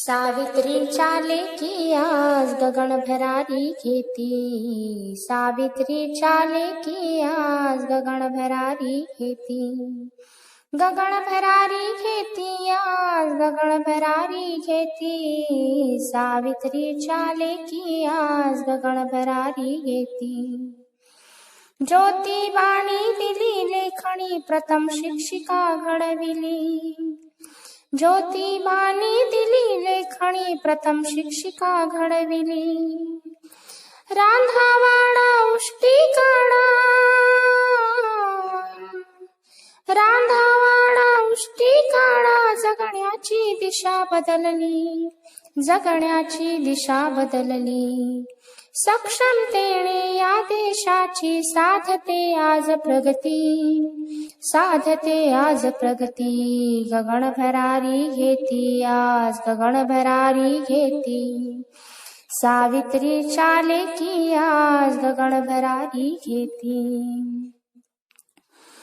सावित्री चाले की आज गगन भरारी खेती। सावित्री चाले की आज गगन भरारी खेती। गगन भरारी खेती, आज गगन भरारी खेती। सावित्री चाले की आज गगन भरारी खेती। ज्योति बाणी दिली लेखनी प्रथम शिक्षिका घडविली। ज्योतिबानी दिली लेखणी प्रथम शिक्षिका घडविली. रांधावाडा उष्टी काढा रांधावाडा उष्टी काढा जगण्याची दिशा बदलली. जगण्याची दिशा बदलली. सक्षमतेने या देशाची साधते आज प्रगती. साधते आज प्रगती. गगन भरारी घेती आज गगन भरारी घेती. सावित्री चाले की आज गगन भरारी घेती.